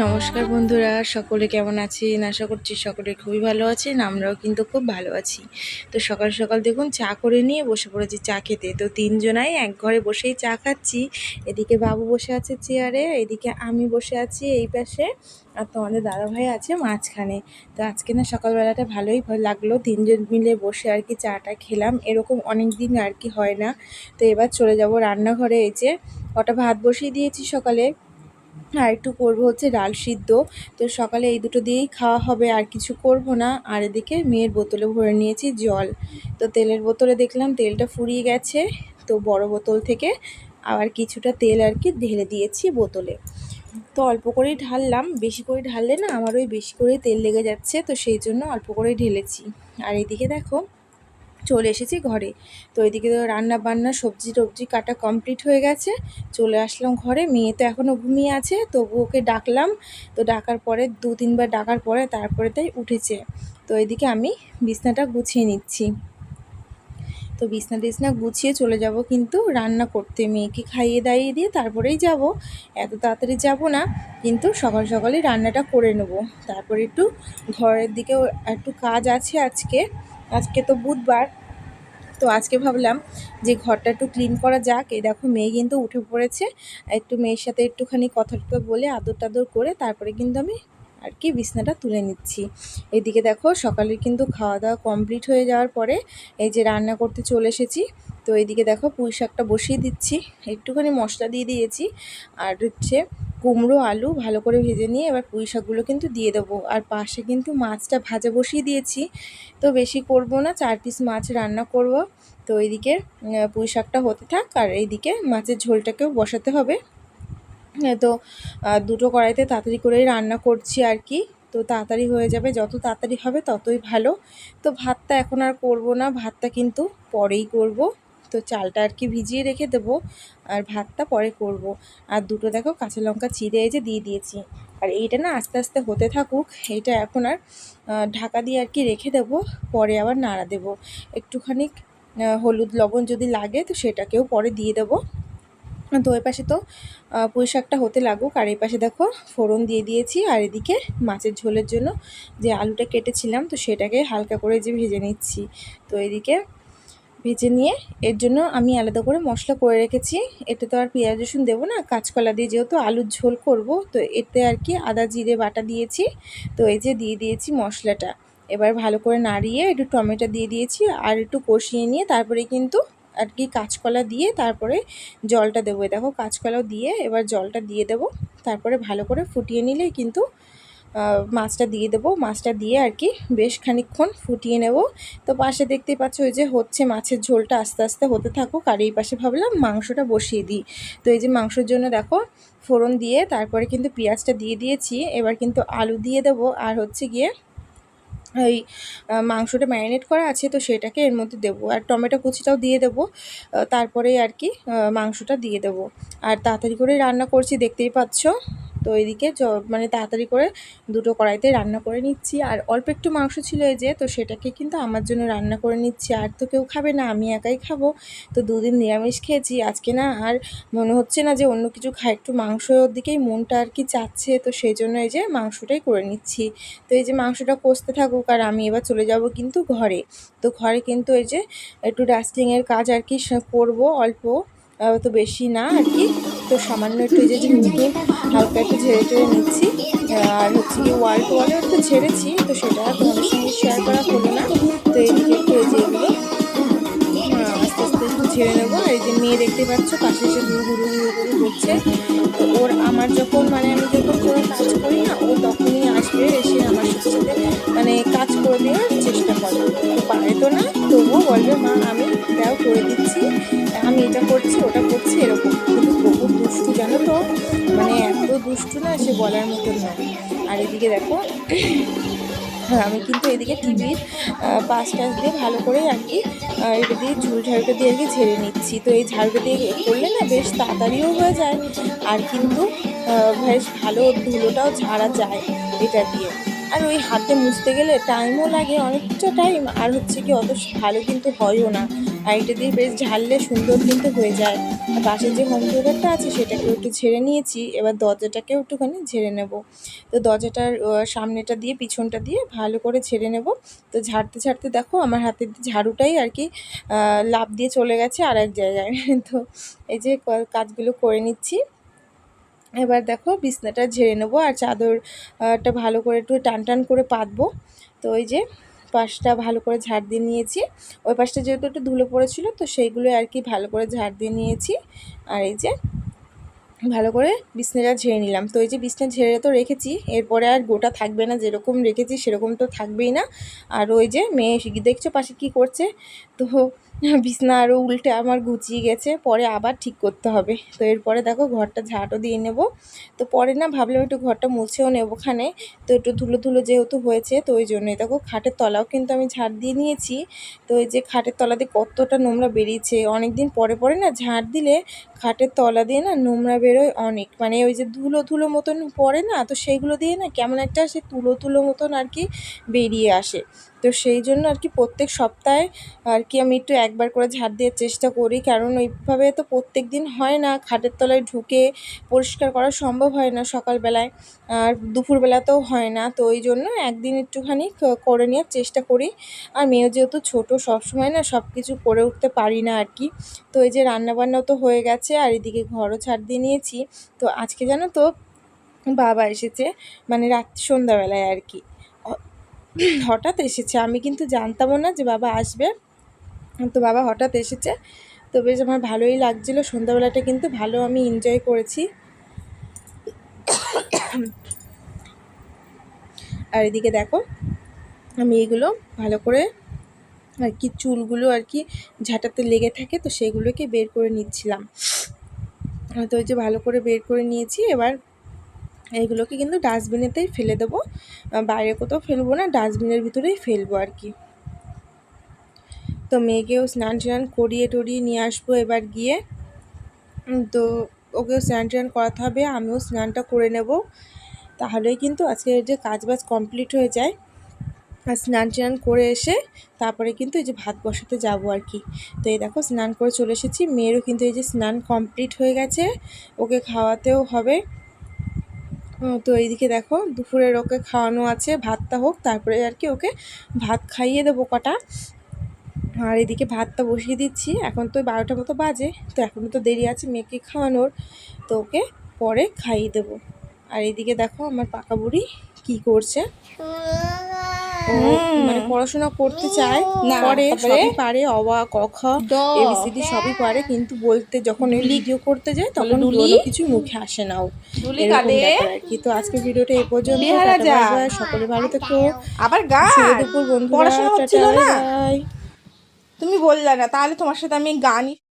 নমস্কার বন্ধুরা, সকলে কেমন আছেন? আশা করছি সকলে খুবই ভালো আছেন, আমরাও কিন্তু খুব ভালো আছি। তো সকাল সকাল দেখুন, চা করে নিয়ে বসে পড়েছি চা খেতে। তো তিনজনাই এক ঘরে বসেই চা খাচ্ছি। এদিকে বাবু বসে আছে চেয়ারে, এদিকে আমি বসে আছি এই পাশে, আর তোমাদের দাদাভাই আছে মাঝখানে। তো আজকে না সকালবেলাটা ভালোই লাগল, তিনজন মিলে বসে আর কি চাটা খেলাম। এরকম অনেক দিন আর কি হয় না। তো এবার চলে যাব রান্নাঘরে, এই যে কটা ভাত বসিয়ে দিয়েছি সকালে। আর একটু করব হচ্ছে ডাল সিদ্ধ। তো সকালে এই দুটো দিয়েই খাওয়া হবে, আর কিছু করব না। আর এদিকে মেয়ের বোতলে ভরে নিয়েছি জল। তো তেলের বোতলে দেখলাম তেলটা ফুরিয়ে গেছে, তো বড় বোতল থেকে আবার কিছুটা তেল আর কি ঢেলে দিয়েছি বোতলে। তো অল্প করেই ঢাললাম, বেশি করে ঢাললে না আমার ওই বেশি করেই তেল লেগে যাচ্ছে, তো সেই জন্য অল্প করেই ঢেলেছি। আর এদিকে দেখো চলে এসেছি ঘরে। তো এদিকে তো রান্না বান্না সবজি টবজি কাটা কমপ্লিট হয়ে গেছে। চলে আসলাম ঘরে। মেয়ে তো এখনও ঘুমিয়ে আছে, তবু ওকে ডাকলাম। তো ডাকার পরে দু তিনবার ডাকার পরে তারপরে তাই উঠেছে। তো এদিকে আমি বিছনাটা গুছিয়ে নিচ্ছি। তো বিছনা টিছনা গুছিয়ে চলে যাব কিন্তু রান্না করতে। মেয়েকে খাইয়ে দাইয়ে দিয়ে তারপরেই যাব। এত তাড়াতাড়ি যাব না, কিন্তু সকাল সকালে রান্নাটা করে নেব। তারপরে একটু ঘরের দিকেও একটু কাজ আছে আজকে। আজকে তো বুধবার, তো আজকে ভাবলাম যে ঘরটা একটু ক্লিন করা যাক। এই দেখো মেয়ে কিন্তু উঠে পড়েছে, একটু মেয়ের সাথে একটুখানি কথা টথা বলে আদর টাদর করে তারপরে কিন্তু আমি আর কি বিছনাটা তুলে নিচ্ছি। এদিকে দেখো সকালে কিন্তু খাওয়া দাওয়া কমপ্লিট হয়ে যাওয়ার পরে এই যে রান্না করতে চলে এসেছি, তো এইদিকে দেখো পুঁই শাকটা বসিয়ে দিচ্ছি। একটুখানি মশলা দিয়ে দিয়েছি, আর হচ্ছে কুমড়ো, আলু ভালো করে ভেজে নিয়ে এবার পুঁই শাকগুলো কিন্তু দিয়ে দেবো। আর পাশে কিন্তু মাছটা ভাজা বসিয়ে দিয়েছি। তো বেশি করব না, চার পিস মাছ রান্না করব। তো এইদিকে পুঁই শাকটা হতে থাক আর এইদিকে মাছের ঝোলটাকেও বসাতে হবে। তো দুটো কড়াইতে তাড়াতাড়ি করেই রান্না করছি আর কি। তো তাড়াতাড়ি হয়ে যাবে, যত তাড়াতাড়ি হবে ততই ভালো। তো ভাতটা এখন আর করব না, ভাতটা কিন্তু পরেই করব। তো চালটা আর কি ভিজিয়ে রেখে দেবো আর ভাতটা পরে করব। আর দুটো দেখো কাঁচা লঙ্কা চিড়ে এই যে দিয়ে দিয়েছি। আর এইটা না আস্তে আস্তে হতে থাকুক, এইটা এখন আর ঢাকা দিয়ে আর কি রেখে দেবো, পরে আবার নাড়া দেবো। একটুখানি হলুদ লবণ যদি লাগে তো সেটাকেও পরে দিয়ে দেবো। তো ওই পাশে তো পুঁই শাকটা হতে লাগুক। আর এই পাশে দেখো ফোড়ন দিয়ে দিয়েছি। আর এদিকে মাছের ঝোলের জন্য যে আলুটা কেটেছিলাম তো সেটাকে হালকা করে যে ভেজে নিচ্ছি। তো এদিকে ভেজে নিয়ে এর জন্য আমি আলাদা করে মশলা করে রেখেছি। এতে তো আর পেঁয়াজ, রসুন দেবো না, কাঁচকলা দিয়ে যেহেতু আলুর ঝোল করব, তো এতে আর কি আদা, জিরে, বাটা দিয়েছি। তো এই যে দিয়ে দিয়েছি মশলাটা। এবার ভালো করে নাড়িয়ে একটু টমেটো দিয়ে দিয়েছি আর একটু কষিয়ে নিয়ে তারপরে কিন্তু আর কি কাঁচকলা দিয়ে তারপরে জলটা দেবো। দেখো কাঁচকলাও দিয়ে এবার জলটা দিয়ে দেবো। তারপরে ভালো করে ফুটিয়ে নিলেই কিন্তু মাছটা দিয়ে দেবো। মাছটা দিয়ে আর কি বেশ খানিক্ষণ ফুটিয়ে নেব। তো পাশে দেখতেই পাচ্ছ ওই যে হচ্ছে মাছের ঝোলটা আস্তে আস্তে হতে থাকুক। আর এই পাশে ভাবলাম মাংসটা বসিয়ে দিই। তো এই যে মাংসের জন্য দেখো ফোড়ন দিয়ে তারপরে কিন্তু পেঁয়াজটা দিয়ে দিয়েছি। এবার কিন্তু আলু দিয়ে দেবো। আর হচ্ছে গিয়ে এই মাংসটা ম্যারিনেট করা আছে তো সেটাকে এর মধ্যে দেবো। আর টমেটো কুচিটাও দিয়ে দেবো। তারপরে আর কি মাংসটা দিয়ে দেবো। আর তাড়াতাড়ি করে রান্না করছি, দেখতেই পাচ্ছ। তো এদিকে মানে তাড়াতাড়ি করে দুটো কড়াইতে রান্না করে নিচ্ছি। আর অল্প একটু মাংস ছিল এই যে, তো সেটাকে কিন্তু আমার জন্য রান্না করে নিচ্ছি। আর তো কেউ খাবে না, আমি একাই খাব। তো দুদিন নিরামিষ খেয়েছি, আজকে না আর মনে হচ্ছে না যে অন্য কিছু খাই। একটু মাংসর দিকেই মনটা আর কি চাচ্ছে, তো সেই জন্য এই যে মাংসটাই করে নিচ্ছি। তো এই যে মাংসটা কষতে থাকুক আর আমি এবার চলে যাব কিন্তু ঘরে। তো ঘরে কিন্তু এই যে একটু ডাস্টিংয়ের কাজ আর কি করব অল্প। তো বেশি না আর কি। তো সামান্য একটু যে মুখে হালকা একটু ঝেড়ে টেড়ে নিচ্ছি। আর হচ্ছে কি ওয়াল টু টোয়ালও একটু ঝেড়েছি, তো সেটা তোমাদের সঙ্গে শেয়ার করা হলো না। তো এইদিকে একটু এই যে এগুলো আস্তে আস্তে একটু ঝেড়ে নেব। আর এই যে মেয়ে দেখতে পাচ্ছ, পাশে এসে ঘুরু ঘুরু ঘুরু ঘুরু করছে। তো ওর আমার যখন মানে আমি যখন কোনো কাজ করি না, ও তখনই আসবে এসে আমার সাথে মানে কাজ করে দেওয়ার চেষ্টা করে। পারে তো না, তবুও বলবে, মা, আমি এটা করছি, ওটা করছি এরকম। কিন্তু দুষ্টু, জানো তো? মানে এত দুষ্টু না সে বলার মতন না আর এদিকে দেখো, আমি কিন্তু এদিকে টিভির পাশ টাশ দিয়ে ভালো করে আর কি এটা দিয়ে চুল ঝাড়ুটা দিয়ে আর কি ঝেড়ে নিচ্ছি। তো এই ঝাড়ুটা দিয়ে করলে না বেশ তাড়াতাড়িও হয়ে যায়। আর কিন্তু বেশ ভালো ধুলোটাও ঝাড়া যায় এটা দিয়ে। আর ওই হাতে মুছতে গেলে টাইমও লাগে, অনেকটা টাইম আর হচ্ছে কি, অত ভালো কিন্তু হয়ও না। আর এটা দিয়ে বেশ ঝাড়লে সুন্দর কিন্তু হয়ে যায়। আর পাশে যে হোম থিয়েটারটা আছে সেটাকে একটু ঝেড়ে নিয়েছি। এবার দরজাটাকেও একটুখানি ঝেড়ে নেব। তো দরজাটার সামনেটা দিয়ে, পিছনটা দিয়ে ভালো করে ঝেড়ে নেব। তো ঝাড়তে ঝাড়তে দেখো, আমার হাতের ঝাড়ুটাই আর কি লাভ দিয়ে চলে গেছে আর এক জায়গায়। তো এই যে কাজগুলো করে নিচ্ছি। এবার দেখো, বিছনাটা ঝেড়ে নেব আর চাদরটা ভালো করে একটু টান টান করে পাতবো। তো ওই যে পাশটা ভালো করে ঝাড় দিয়ে নিয়েছি। ওই পাশটা যেহেতু একটু ধুলো পড়েছিল, তো সেইগুলো আর কি ভালো করে ঝাড় দিয়ে নিয়েছি। আর এই যে ভালো করে বিছনাটা ঝেড়ে নিলাম। তো এই যে বিছনা ঝেড়ে তো রেখেছি, এরপরে আর গোটা থাকবে না, যেরকম রেখেছি সেরকম তো থাকবেই না। আর ওই যে মেয়ে, দেখছ পাশে কি করছে? তো বিছনা আরও উল্টে আমার গুছিয়ে গেছে, পরে আবার ঠিক করতে হবে। তো এরপরে দেখো ঘরটা ঝাঁটও দিয়ে নেব। তো পরে না ভাবলাম একটু ঘরটা মুছেও নেব ওখানে তো একটু ধুলো ধুলো যেহেতু হয়েছে, তো ওই জন্যই। দেখো খাটের তলাও কিন্তু আমি ঝাঁট দিয়ে নিয়েছি। তো এই যে খাটের তলা দিয়ে কতটা নোংরা বেরিয়েছে অনেক দিন পরে পরে না ঝাঁট দিলে খাটের তলা দিয়ে না নোংরা বেরোয় অনেক। মানে ওই যে ধুলো ধুলো মতন পড়ে না, তো সেইগুলো দিয়ে না কেমন একটা সে তুলো তুলো মতন আর কি বেরিয়ে আসে। তো সেই জন্য আর কি প্রত্যেক সপ্তাহে আর কি আমি একটু একবার করে ঝাড় দেওয়ার চেষ্টা করি। কারণ ওইভাবে তো প্রত্যেক দিন হয় না, খাটের তলায় ঢুকে পরিষ্কার করা সম্ভব হয় না সকালবেলায়। আর দুপুরবেলাতেও হয় না, তো ওই জন্য একদিন একটুখানি করে নেওয়ার চেষ্টা করি। আর মেয়ে যেহেতু ছোটো, সবসময় না সব কিছু করে উঠতে পারি না আর কি। তো এই যে রান্নাবান্নাও তো হয়ে গেছে, আর এদিকে ঘরও ছাড় দিয়ে নিয়েছি। তো আজকে জানো তো বাবা এসেছে মানে রাত, সন্ধ্যাবেলায় আর কি। হঠাৎ এসেছে। আমি কিন্তু জানতামও না যে বাবা আসবে। তো বাবা হঠাৎ এসেছে। তো বেশ আমার ভালোই লাগছিল। সন্ধ্যাবেলাটা কিন্তু ভালো আমি এনজয় করেছি। আর এদিকে দেখো, আমি এগুলো ভালো করে আর কি চুলগুলো আর কি ঝাঁটাতে লেগে থাকে, তো সেগুলোকে বের করে নিচ্ছিলাম। তো ওই যে ভালো করে বের করে নিয়েছি। এবার এইগুলোকে কিন্তু ডাস্টবিনেতেই ফেলে দেবো। বাইরে কোথাও ফেলব না, ডাস্টবিনের ভিতরেই ফেলব আর কি। তো মেয়েকেও স্নান টান করিয়ে টরিয়ে নিয়ে আসব এবার গিয়ে। তো ওকেও স্নান টান করাতে হবে, আমিও স্নানটা করে নেব। তাহলেই কিন্তু আজকের যে কাজ বাজ কমপ্লিট হয়ে যায়, আর স্নান টান করে এসে তারপরে কিন্তু এই যে ভাত বসাতে যাব আর কি। তো এই দেখো স্নান করে চলে এসেছি, মেয়েরও কিন্তু এই যে স্নান কমপ্লিট হয়ে গেছে, ওকে খাওয়াতেও হবে। তো এইদিকে দেখো, দুপুরের ওকে খাওয়ানো আছে, ভাতটা হোক, তারপরে আর কি ওকে ভাত খাইয়ে দেবো কটা। আর এদিকে ভাতটা বসিয়ে দিচ্ছি, এখন তো বারোটা মতো বাজে, তো এখনও তো দেরি আছে মেয়েকে খাওয়ানোর, তো ওকে পরে খাইয়ে দেবো। আর এদিকে দেখো আমার পাকা বুড়ি কী করছে। ও মানে পড়াশোনা করতে চায় পরে? সবই পারে অবা ক খ এবিসিডি সবই পারে কিন্তু বলতে যখন ভিডিও করতে যায় তখন? কোনো কিছু মুখে আসে না ওর। ডুলি কাঁদে? ব্যাপার আর কি। তো আজকে ভিডিওটা এই পর্যন্ত সকলে ভালো থেকো। আবার গান? দুপুর বন্ধুরা পড়াশোনা হচ্ছিল না? তুমি বললে না তাহলে তোমার সাথে আমি গানই